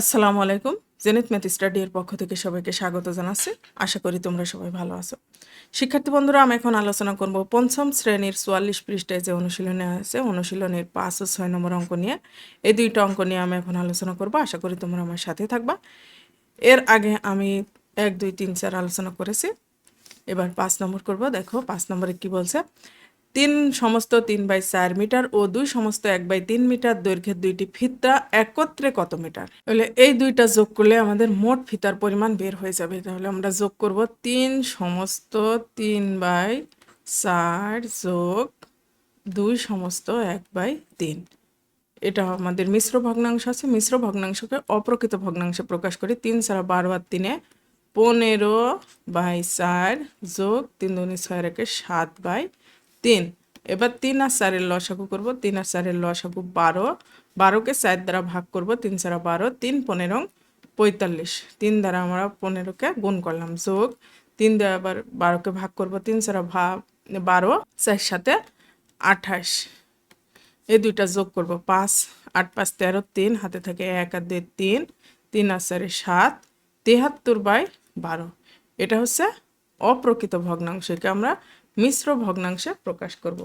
আসসালামু আলাইকুম। Zenit math study এর পক্ষ থেকে সবাইকে স্বাগত জানাচ্ছি। আশা করি তোমরা সবাই ভালো আছো। শিক্ষার্থী বন্ধুরা, আমি এখন আলোচনা করব পঞ্চম শ্রেণির চুয়াল্লিশ পৃষ্ঠায় যে অনুশীলনে আছে, অনুশীলনের পাঁচ ও ছয় নম্বর অঙ্ক নিয়ে। এই দুইটা অঙ্ক নিয়ে আমি এখন আলোচনা করব। আশা করি তোমরা আমার সাথে থাকবা। এর আগে আমি এক, দুই, তিন, চার আলোচনা করেছি। এবার পাঁচ নম্বর করব। দেখো, পাঁচ নম্বরে কি বলছে? তিন সমস্ত তিন বাই চার মিটার ও দুই সমস্ত এক বাই তিন মিটার দৈর্ঘ্যের দুইটি ফিতা একত্রে কত মিটার? তাহলে এই দুইটা যোগ করলে আমাদের মোট ফিতার পরিমাণ বের হয়ে যাবে। তাহলে আমরা যোগ করব তিন সমস্ত তিন বাই চার যোগ দুই সমস্ত এক বাই তিন। এটা আমাদের মিশ্র ভগ্নাংশ আছে। মিশ্র ভগ্নাংশকে অপ্রকৃত ভগ্নাংশে প্রকাশ করি তিন ছাড়া বারো আর তিনে পনেরো বাই চার যোগ তিন দুনি ছয় রেখে সাত বাই তিন। এবার তিন আর চারের লসাগু করব, তিন আর চারের লসাগু বারো। বারোকে চার দ্বারা ভাগ করব, তিন ছাড়া বারো, তিন পনেরো পঁয়তাল্লিশ। তিন দ্বারা আমরা পনেরোকে গুণ করলাম, যোগ। তিন দ্বারা আবার বারোকে ভাগ করব, তিন ছাড়া ভাগ বারো, চার সাথে আঠাশ। এই দুইটা যোগ করব, পাঁচ, আট, পাঁচ, তেরো, তিন, হাতে থাকে এক আর দুই, তিন। তিন আর চারে সাত, তেহাত্তর বাই বারো। এটা হচ্ছে অপ্রকৃত ভগ্নাংশ একে আমরা মিশ্র ভগ্নাংশে প্রকাশ করব।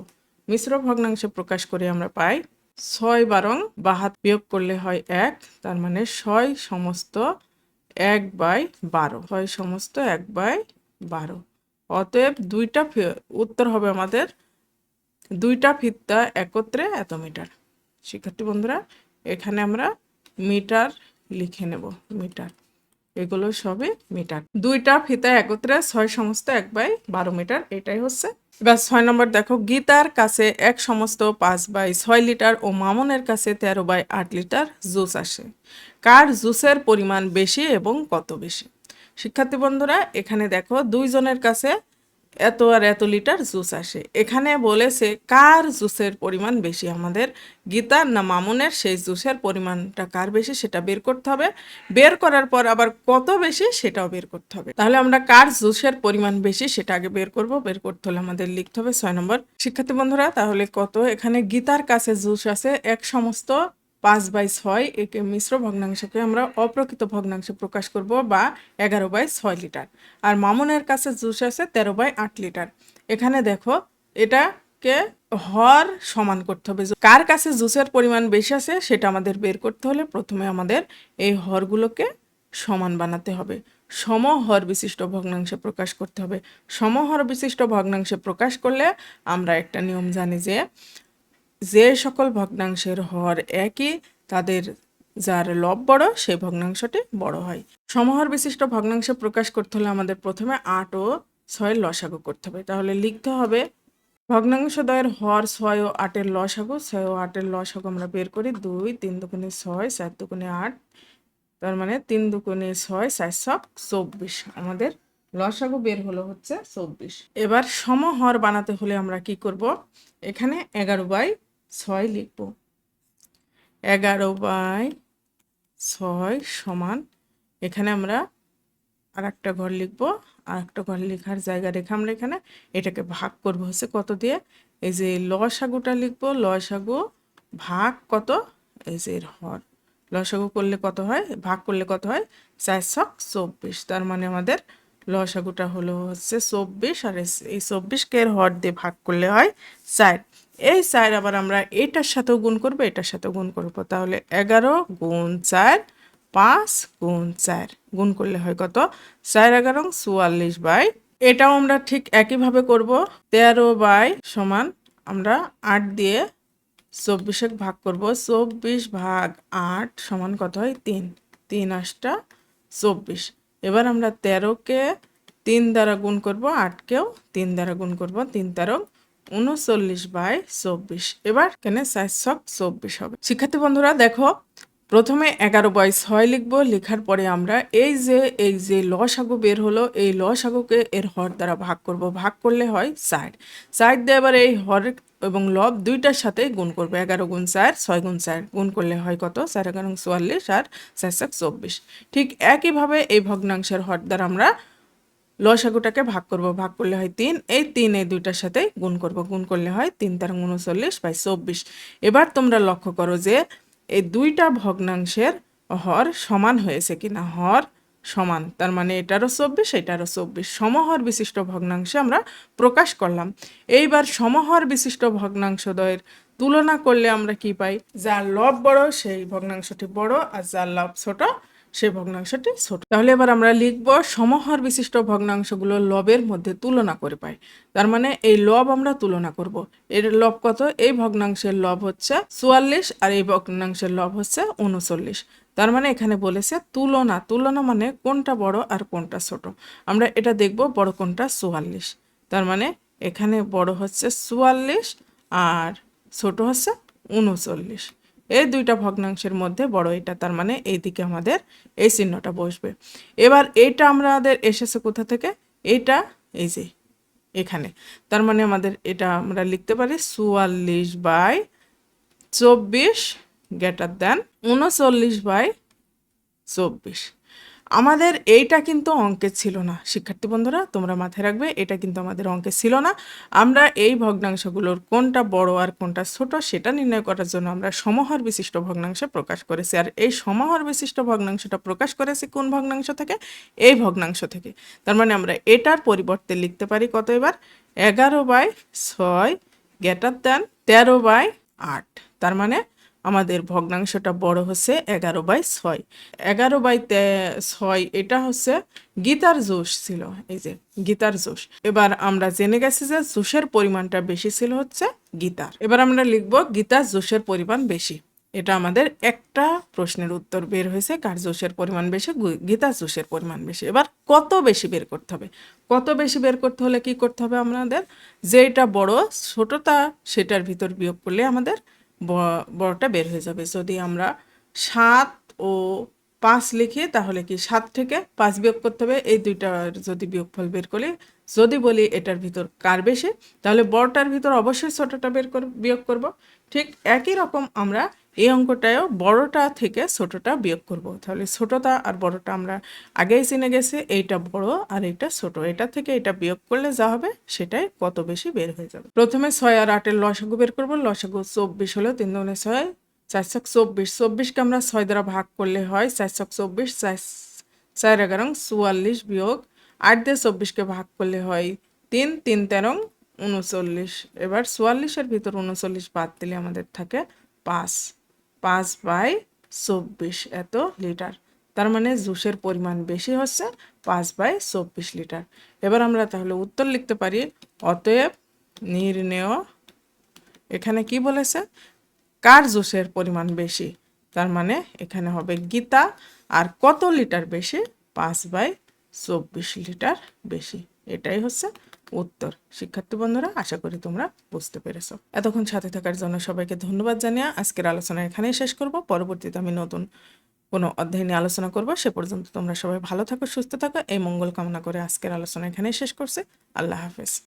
মিশ্র ভগ্নাংশে প্রকাশ করে আমরা পাই ছয় বারং বাহাত বিয়োগ করলে হয় এক, তার মানে ছয় সমস্ত এক বাই বারো। ছয় সমস্ত এক বাই বারো। অতএব দুইটা উত্তর হবে আমাদের দুইটা ফিতা একত্রে এত মিটার শিক্ষার্থী বন্ধুরা, এখানে আমরা মিটার লিখে নেব, মিটার। এগুলো সবই মিটার। দুইটা ফিতা একত্রে ছয় সমস্ত এক বাই বারো মিটার, এটাই হচ্ছে। এবার ছয় নম্বর দেখো, গীতার কাছে এক সমস্ত পাঁচ বাই ছয় লিটার ও মামনের কাছে তেরো বাই আট লিটার জুস আসে। কার জুসের পরিমাণ বেশি এবং কত বেশি? শিক্ষার্থী বন্ধুরা, এখানে দেখো, দুইজনের কাছে এত আর এত লিটার জুস আসে। এখানে বলেছে, কার জুসের পরিমাণ বেশি আমাদের? গীতার না মামুনের, সেই জুসের পরিমাণটা কার বেশি সেটা বের করতে হবে। বের করার পর আবার কত বেশি সেটাও বের করতে হবে। তাহলে আমরা কার জুসের পরিমাণ বেশি সেটা আগে বের করব, বের করতে হলে আমাদের লিখতে হবে ছয় নম্বর। শিক্ষার্থী বন্ধুরা, তাহলে কত? এখানে গীতার কাছে জুস আছে, এক সমস্ত পাঁচ বাই ছয় একে মিশ্র ভগ্নাংশকে আমরা অপ্রকৃত ভগ্নাংশে প্রকাশ করব বা এগারো বাই ছয় লিটার। আর মামুনের কাছে জুস আছে তেরো বাই আট লিটার। এখানে দেখো, এটাকে হর সমান করতে হবে। কার কাছে জুসের পরিমাণ বেশি আছে সেটা আমাদের বের করতে হলে প্রথমে আমাদের এই হরগুলোকে সমান বানাতে হবে। সমহর বিশিষ্ট ভগ্নাংশে প্রকাশ করতে হবে। সমহর বিশিষ্ট ভগ্নাংশে প্রকাশ করলে আমরা একটা নিয়ম জানি যে যে সকল ভগ্নাংশের হর একই, তাদের যার লব বড়, সেই ভগ্নাংশটি বড় হয়। সমহর বিশিষ্ট ভগ্নাংশে প্রকাশ করতে হলে আমাদের প্রথমে আট ও ছয়ের লসাগু করতে হবে। তাহলে লিখতে হবে ভগ্নাংশ দ্বয়ের হর ছয় ও আটের লসাগু, ছয় ও আটের লসাগু আমরা বের করি দুই, তিন দুগুণে ছয়, চার দুগুণে আট, তার মানে তিন দুগুণে ছয়, চার সব চব্বিশ। আমাদের লসাগু বের হলো হচ্ছে চব্বিশ। এবার সমহর বানাতে হলে আমরা কি করব? এখানে এগারো বাই ছয় লিখব। এগারো বাই ছয় সমান এখানে আমরা আর একটা ঘর লিখব। আর একটা ঘর লেখার জায়গা রেখে আমরা এখানে এটাকে ভাগ করব। হচ্ছে কত দিয়ে? এই যে লসাগুটা লিখব। লসাগু ভাগ কত? এই যে হর। লসাগু করলে কত হয়? ভাগ করলে কত হয়? চার ছক চব্বিশ। তার মানে আমাদের লসাগুটা হলো হচ্ছে চব্বিশ। আর এই চব্বিশকে হর দিয়ে ভাগ করলে হয় চার। এই চার আবার আমরা এটার সাথেও গুণ করব, এটার সাথেও গুণ করব। তাহলে এগারো গুণ চার, পাঁচ গুণ চার। গুণ করলে হয় কত? চার এগারো চুয়াল্লিশ বাই, এটাও আমরা ঠিক একইভাবে করব। তেরো বাই সমান আমরা আট দিয়ে চব্বিশে ভাগ করব। চব্বিশ ভাগ আট সমান কত হয়? তিন। তিন আটটা চব্বিশ। এবার আমরা তেরোকে তিন দ্বারা গুণ করব, আটকেও তিন দ্বারা গুণ করব, তিন তেরো উনচল্লিশ বাই চব্বিশ। এবার কেন চার ছক চব্বিশ হবে। শিক্ষার্থী বন্ধুরা, দেখো, প্রথমে এগারো বাই ছয় লিখব, লেখার পরে আমরা এই যে এই যে লসাগু বের হলো, এই লসাগুকে এর হর দ্বারা ভাগ করব। ভাগ করলে হয় চার চার দিয়ে এবার এই হর এবং লব দুইটার সাথে গুণ করব। এগারো গুণ চার, ছয় গুণ চার। গুণ করলে হয় কত? চার এগারো চুয়াল্লিশ আর চার চার চব্বিশ। ঠিক একইভাবে এই ভগ্নাংশের হর দ্বারা আমরা লসাগুটাকে ভাগ করব, ভাগ করলে হয় তিন, এই তিন, এই দুইটার সাথে গুণ করব, গুণ করলে হয় তিন, তার উনচল্লিশ বাই চব্বিশ। এবার তোমরা লক্ষ্য করো যে এই দুইটা ভগ্নাংশের হর সমান হয়েছে কিনা, হর সমান, তার মানে এটারও চব্বিশ এটারও চব্বিশ। সমহর বিশিষ্ট ভগ্নাংশে আমরা প্রকাশ করলাম। এইবার সমহর বিশিষ্ট ভগ্নাংশদ্বয়ের তুলনা করলে আমরা কি পাই? যার লব বড়, সেই ভগ্নাংশটি বড়, আর যার লব ছোট সেই ভগ্নাংশটি ছোট। তাহলে এবার আমরা লিখব সমহার বিশিষ্ট ভগ্নাংশগুলো লবের মধ্যে তুলনা করে পাই। তার মানে এই লব আমরা তুলনা করব। এর লব কত? এই ভগ্নাংশের লব হচ্ছে চুয়াল্লিশ আর এই ভগ্নাংশের লব হচ্ছে উনচল্লিশ। তার মানে এখানে বলেছে তুলনা। তুলনা মানে কোনটা বড় আর কোনটা ছোট। আমরা এটা দেখব বড় কোনটা চুয়াল্লিশ। তার মানে এখানে বড় হচ্ছে চুয়াল্লিশ আর ছোট হচ্ছে উনচল্লিশ। এই দুইটা ভগ্নাংশের মধ্যে বড় এটা, তার মানে এইদিকে আমাদের এই চিহ্নটা বসবে। এবার এটা আমাদের এসেছে কোথা থেকে? এটা এই যে এখানে। তার মানে আমাদের এটা আমরা লিখতে পারি চুয়াল্লিশ বাই চব্বিশ গ্রেটার দেন উনচল্লিশ বাই চব্বিশ। আমাদের এইটা কিন্তু অঙ্কে ছিল না। শিক্ষার্থী বন্ধুরা, তোমরা মাথায় রাখবে, এটা কিন্তু আমাদের অঙ্কে ছিল না। আমরা এই ভগ্নাংশগুলোর কোনটা বড় আর কোনটা ছোট সেটা নির্ণয় করার জন্য আমরা সমহর বিশিষ্ট ভগ্নাংশে প্রকাশ করেছি। আর এই সমহর বিশিষ্ট ভগ্নাংশটা প্রকাশ করেছি কোন ভগ্নাংশ থেকে? এই ভগ্নাংশ থেকে। তার মানে আমরা এটার পরিবর্তে লিখতে পারি কত এবার? এগারো বাই ছয় গ্রেটার দেন তেরো বাই আট। তার মানে আমাদের ভগ্নাংশটা বড় হচ্ছে এগারো বাই ছয়। এগারো বাই ছয়, এটা হচ্ছে গীতার জোশ ছিল, এই যে গীতার জোশ। এবার আমরা জেনে গেছি যে জোশের পরিমাণটা বেশি ছিল হচ্ছে গীতার। এবার আমরা লিখব গীতার জোশের পরিমাণ বেশি। এটা আমাদের একটা প্রশ্নের উত্তর বের হয়েছে, কার জোশের পরিমাণ বেশি? গু- গীতার জোশের পরিমাণ বেশি। এবার কত বেশি বের করতে হবে? কত বেশি বের করতে হলে কি করতে হবে আমাদের? যেটা বড়, ছোটটা, সেটার ভিতর বিয়োগ করলে আমাদের বড়টা বের হয়ে যাবে। যদি আমরা সাত ও পাঁচ লিখি, তাহলে কি সাত থেকে পাঁচ বিয়োগ করতে হবে? এই দুইটার যদি বিয়োগফল বের করি, যদি বলি এটার ভিতর কার বেশি, তাহলে বড়টার ভিতর অবশ্যই ছোটটা বের কর বিয়োগ করব। ঠিক একই রকম আমরা এই অঙ্কটায়ও বড়টা থেকে ছোটটা বিয়োগ করব। তাহলে ছোটটা আর বড়টা আমরা আগেই চিনে গেছি, এইটা বড় আর এইটা ছোট। এটা থেকে এটা বিয়োগ করলে যা হবে সেটাই কত বেশি বের হয়ে যাবে। প্রথমে ছয় আর আটের লসাগু বের করব। লসাগু চব্বিশ হলো তিন দুগুণে ছয়, চার ছক চব্বিশ। চব্বিশকে আমরা ছয় দ্বারা ভাগ করলে হয় চার ছক চব্বিশ, চার চার এগারো চুয়াল্লিশ বিয়োগ আট দিয়ে চব্বিশকে ভাগ করলে হয় তিন তিন তেরো উনচল্লিশ। এবার চুয়াল্লিশের ভিতর উনচল্লিশ বাদ দিলে আমাদের থাকে পাঁচ। পাঁচ বাই চব্বিশ এত লিটার। তার মানে জুসের পরিমাণ বেশি হচ্ছে পাঁচ বাই চব্বিশ লিটার। এবার আমরা তাহলে উত্তর লিখতে পারি। অতএব নির্ণেয়, এখানে কি বলেছে? কার জুসের পরিমাণ বেশি? তার মানে এখানে হবে গীতা। আর কত লিটার বেশি? পাঁচ বাই চব্বিশ লিটার বেশি। এটাই হচ্ছে উত্তর। শিক্ষার্থী বন্ধুরা, আশা করি তোমরা বুঝতে পেরেছ। এতক্ষণ সাথে থাকার জন্য সবাইকে ধন্যবাদ জানিয়ে আজকের আলোচনা এখানেই শেষ করব। পরবর্তীতে আমি নতুন কোনো অধ্যায় নিয়ে আলোচনা করব। সে পর্যন্ত তোমরা সবাই ভালো থাকো, সুস্থ থাকো। এই মঙ্গল কামনা করে আজকের আলোচনা এখানেই শেষ করছে। আল্লাহ হাফেজ।